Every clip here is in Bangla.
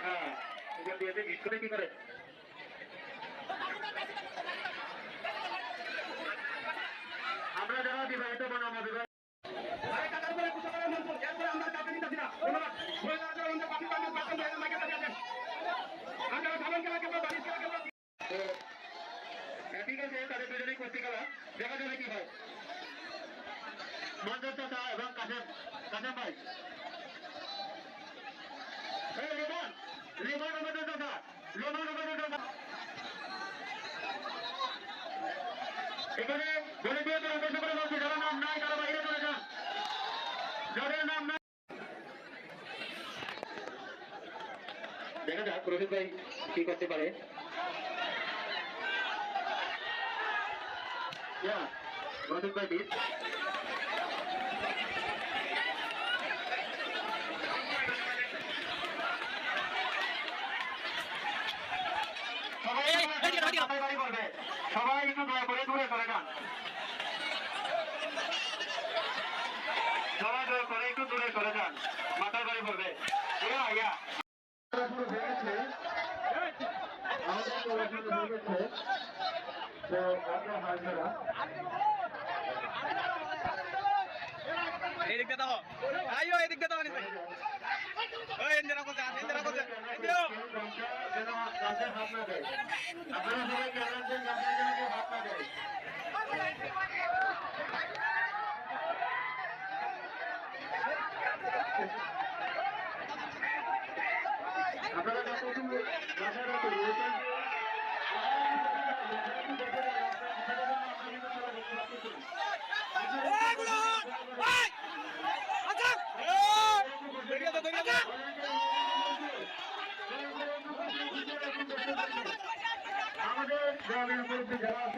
হ্যাঁ এটা দিয়েছে হিট করে কি করে আমরা যারা বিবাহিত বনাম অবিবাহিত তো, হ্যাঁ, ঠিক আছে তাদের দুজনেই করতে গেলাম দেখা যাবে কি হয় যাদের নাম দেখা যাক রোহিত ভাই কি করতে পারে। রোহিত ভাই সবাই এই, এই, এদিকে, এদিকে। সবাই বাড়ি করবে সবাই একটু দয়া করে দূরে সরে যান সবাই দয়া করে একটু দূরে সরে যান মাথার বাড়ি পড়বে ইয়া ইয়া শুরু হয়ে গেছে আমাদের খেলা শুরু হয়ে গেছে তো আমরা হাজারা এদিক দিয়ে দাও আইও, এদিক দিয়ে দাও নিস ওই কোসা এন্দ্র যেন গাছে হাত না দেয় আপনারা সবাই গাছের জন্য হাত না দেয় আপনারা যতটুকু গাছের রাখুন দরিয়া তো দরিয়া তো আমাদের গ্রামের মধ্যে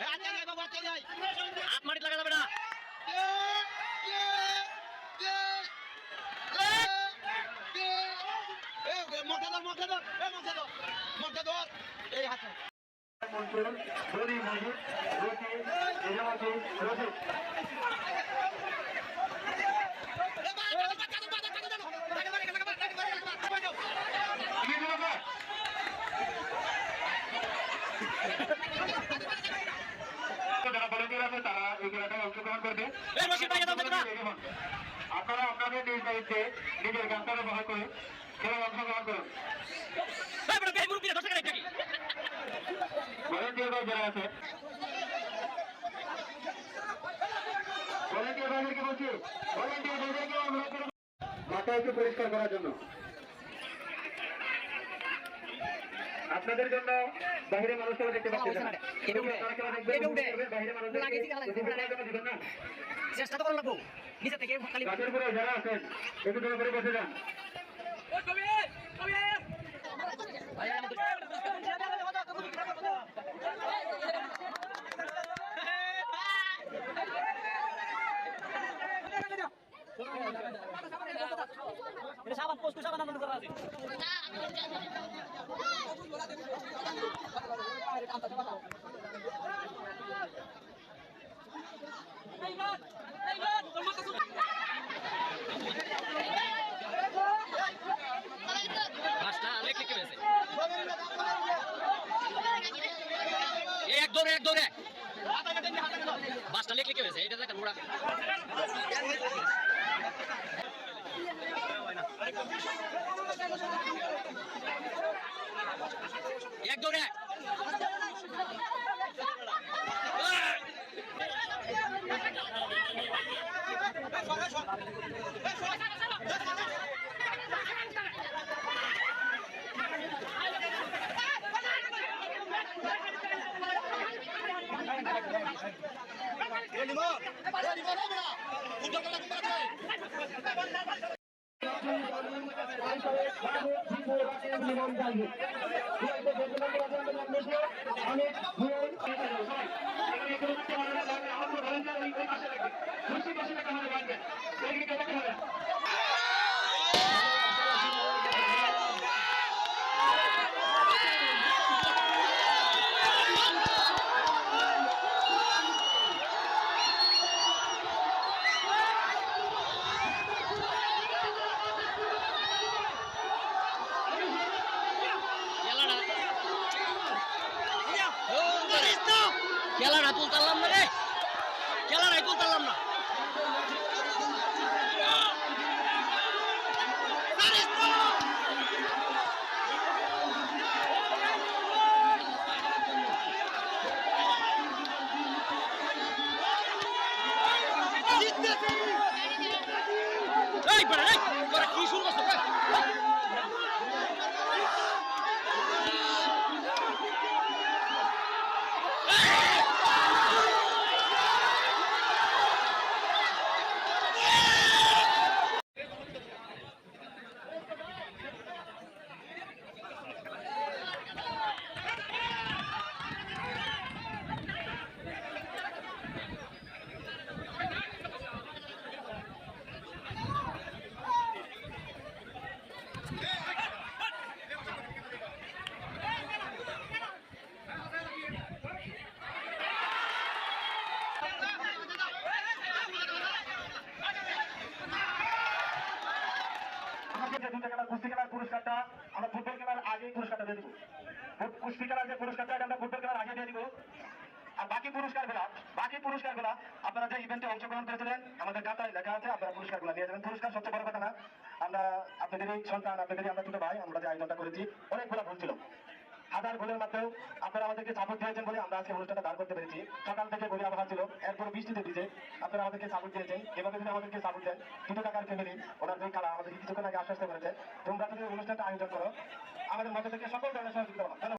হাত। মাটিত লাগা যাবে না মন্ত্রণ রবি মহিত রতি নিজামাতি রসিদ কি দিল স্যার যারা ভলেন্টিয়ার আছে তারা এই খেলাটায় অংশগ্রহণ করবে। আপনারা আপনাদের নিজ দায়িত্বে নিজের গাছটা ব্যবহার করে খেলায় অংশগ্রহণ করুন এই বড় বেশ মুরব্বি দশ টাকা কি ভলেন্টিয়ার ভাই যারা আছে ভলেন্টিয়ার ভাইদেরকে বলছি ভলেন্টিয়ার ভাইদেরকে অনুরোধ করব মাথা একটু পরিষ্কার করার জন্য। আপনাদের জন্য বাইরে মানুষরা দেখতে পাচ্ছেন না। না। চেষ্টা তো করো লাগবো। নিচে থেকে খালি যারা আছেন একটু করে বসে যান। সাবান পোস্ট সাবান আনন্দ করা আছে পাঁচটা লেখ লিখে পেয়েছে এই এক দৌড়ে এক দৌড়ে বাসটা লেখ লিখে পেয়েছে এটা একটা ঘোড়া এক দৌড়ে খেলাটা তুলতাম না রে খেলাটাই তুলতাম না এই বেড়া এই তোরা কি শুরু করছ বে? আমাকে যে দুটো আমরা আপনারা যে ইভেন্টে অংশগ্রহণ করেছিলেন, আমাদের খাতায় লেখা আছে, আপনারা নিয়ে যাবেন। পুরস্কার সবচেয়ে বড় কথা না, আমরা আপনাদেরই সন্তান, আপনাদেরই আমরা ছোট ভাই, আমরা যে আয়োজনটা করেছি, অনেকগুলো ভুল ছিল। হাজার গোলের মাত্রেও আপনারা আমাদেরকে সাপোর্ট দিয়েছেন বলে আমরা আজকে অনুষ্ঠানটা দাঁড় করতে পেরেছি। সকাল থেকে গড়ি আবহাওয়া ছিল, এরপর বৃষ্টিতে ভিজে আপনারা আমাদেরকে সাপোর্ট দিয়েছেন, এভাবে যদি আমাদেরকে সাপোর্ট দেন, দুটো টাকার ফ্যামিলি ওনার দুই কালা আমাদের কিছুক্ষণ আগে আশ্বস্ত করেছে তোমরা যদি অনুষ্ঠানটা আয়োজন করো, আমাদের মধ্যে থেকে সকল ধরনের সহযোগিতা।